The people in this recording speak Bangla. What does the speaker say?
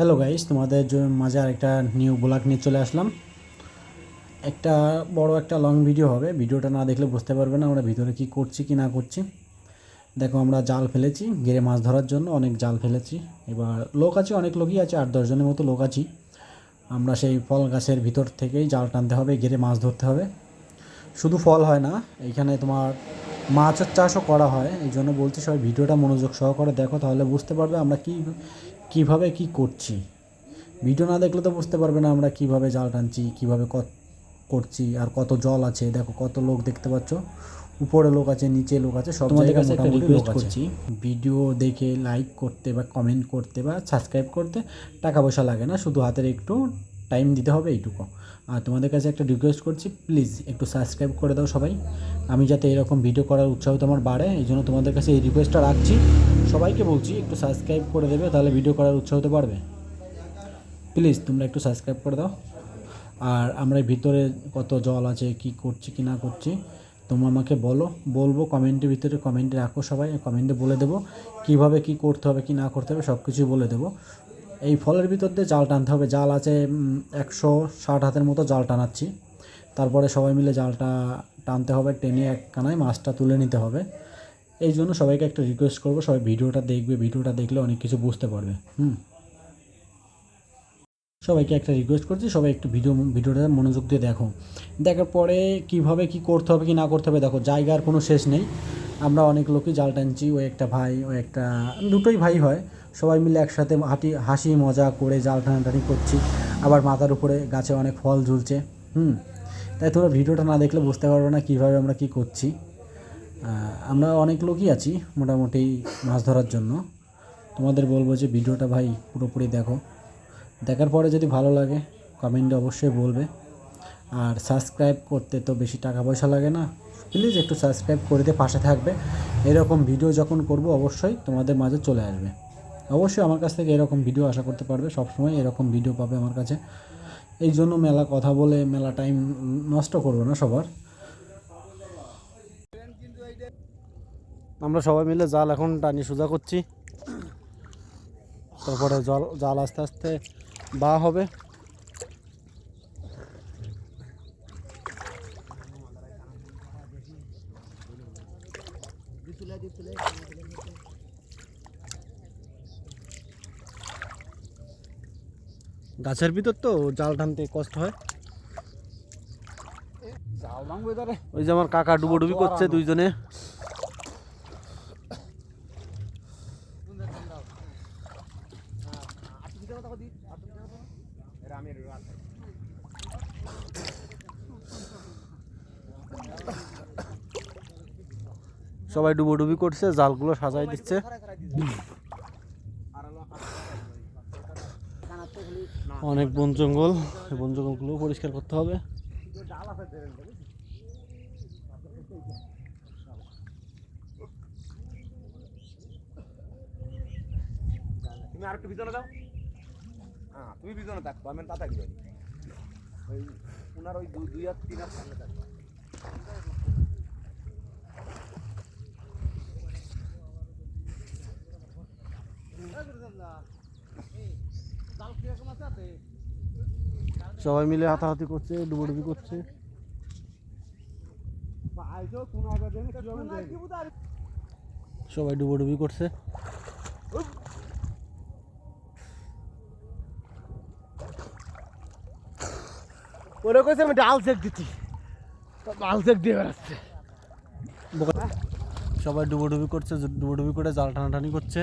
হ্যালো গাইস তোমাদের মাঝে আরেকটা নিউ ব্লগ নিয়ে চলে আসলাম। একটা বড় একটা লং ভিডিও হবে। ভিডিওটা না দেখলে বুঝতে পারবে না আমরা ভিতরে কি করছি, কি না করছি। দেখো, আমরা জাল ফেলেছি গেরে মাছ ধরার জন্য, অনেক জাল ফেলেছি। এবার লোক আছে, অনেক লোকই আছে, আট দশজনের মতো লোক আছি। আমরা সেই ফল গাছের ভিতর থেকেই জাল টানতে হবে গেরে মাছ ধরতে হবে। শুধু ফল হয় না এইখানে তোমার মাছের চাষও করা হয়। এই জন্য বলছি সবাই ভিডিওটা মনোযোগ সহকারে দেখো, তাহলে বুঝতে পারবে আমরা কী কীভাবে কি করছি? ভিডিও না দেখলে তো বুঝতে পারবে না আমরা কীভাবে জাল টানছি কীভাবে কত করছি আর কত জল আছে দেখো কত লোক দেখতে পাচ্ছ। উপরে লোক আছে নিচে লোক আছে সব তোমাদের জায়গায় কাছে একটা রিকোয়েস্ট করছি। ভিডিও দেখে লাইক করতে বা কমেন্ট করতে বা সাবস্ক্রাইব করতে টাকা পয়সা লাগে না শুধু হাতের একটু টাইম দিতে হবে এইটুকু। আর তোমাদের কাছে একটা রিকোয়েস্ট করছি প্লিজ একটু সাবস্ক্রাইব করে দাও সবাই। আমি যাতে এরকম ভিডিও করার উৎসাহ তোমার বাড়ে, এই জন্য তোমাদের কাছে এই রিকোয়েস্টটা রাখছি। সবাইকে বলছি, একটু সাবস্ক্রাইব করে দেবে, তাহলে ভিডিও করার উৎসাহ তো বাড়বে। প্লিজ তোমরা একটু সাবস্ক্রাইব করে দাও। আর আমরা ভিতরে কত জল আছে, কি করছি, কি না করছি, তোমরা আমাকে বলো। বলব কমেন্টের ভিতরে কমেন্টে রাখো সবাই কমেন্টে বলে দেবো। কীভাবে কি করতে হবে, কি না করতে হবে সব কিছুই বলে দেবো। এই ফলের ভিতর দিয়ে জাল টানতে হবে। জাল আছে একশো ষাট হাতের মতো জাল টানাচ্ছি। তারপরে সবাই মিলে জালটা টানতে হবে, টেনে এক কানায় মাছটা তুলে নিতে হবে। এই জন্য সবাইকে একটা রিকোয়েস্ট করব, সবাই ভিডিওটা দেখবে। ভিডিওটা দেখলে অনেক কিছু বুঝতে পারবে। হুম। সবাইকে একটা রিকোয়েস্ট করছি, সবাই একটু ভিডিও, ভিডিওটা মনোযোগ দিয়ে দেখো। দেখার পরে কীভাবে কি করতে হবে, কি না করতে হবে, দেখো, জায়গার কোনো শেষ নেই। আমরা অনেক লোকই জাল টানছি ও একটা ভাই ও একটা, দুটোই ভাই হয়। সবাই মিলে একসাথে হাঁটি, হাসি, মজা করে জাল টানাটানি করছি। আবার মাথার উপরে গাছে অনেক ফল ঝুলছে, হুম? তাই তোমরা ভিডিওটা না দেখলে বুঝতে পারবে না কীভাবে আমরা কি করছি। আমরা অনেক লোকই আছি মোটামুটি মাছ ধরার জন্য। তোমাদের বলব যে ভিডিওটা ভাই পুরোপুরি দেখো। দেখার পরে যদি ভালো লাগে কমেন্টে অবশ্যই বলবে। আর সাবস্ক্রাইব করতে তো বেশি টাকা পয়সা লাগে না। প্লিজ একটু সাবস্ক্রাইব করে দিয়ে পাশে থাকবে। এরকম ভিডিও যখন করব, অবশ্যই তোমাদের মাঝে চলে আসবে। অবশ্যই আমার কাছ থেকে এরকম ভিডিও আশা করতে পারবে। সবসময় এরকম ভিডিও পাবে আমার কাছে। এই জন্য মেলা কথা বলে, মেলা টাইম নষ্ট করব না সবার। আমরা সবাই মিলে জাল এখন টানি সোজা করছি। তারপরে জল, জাল আস্তে আস্তে বা হবে। গাছের ভিতর তো জাল টানতে কষ্ট হয়। ওই যে আমার কাকা ডুবোডুবি করছে দুইজনে। সবাই ডুবোডুবি করছে জালগুলো সাজাই দিচ্ছে। অনেক বন জঙ্গল বন জঙ্গলগুলো পরিষ্কার করতে হবে। তুমি আর একটু পিছনে দাও হ্যাঁ তুমি পিছনে থাকব আমি তা ওই ওনার ওই দুই হাত তিন হাত সামনে থাকবে সবাই মিলে হাতাহাতি করছে ডুবোডুবি করছে। সবাই ডুবোডুবি করছে। ওরা কইছে আমি ডাল চেক দিচ্ছি ডাল চেক দিয়ে বেড়াচ্ছে। সবাই ডুবোডুবি করছে ডুবোডুবি করে জাল টানাটানি করছে।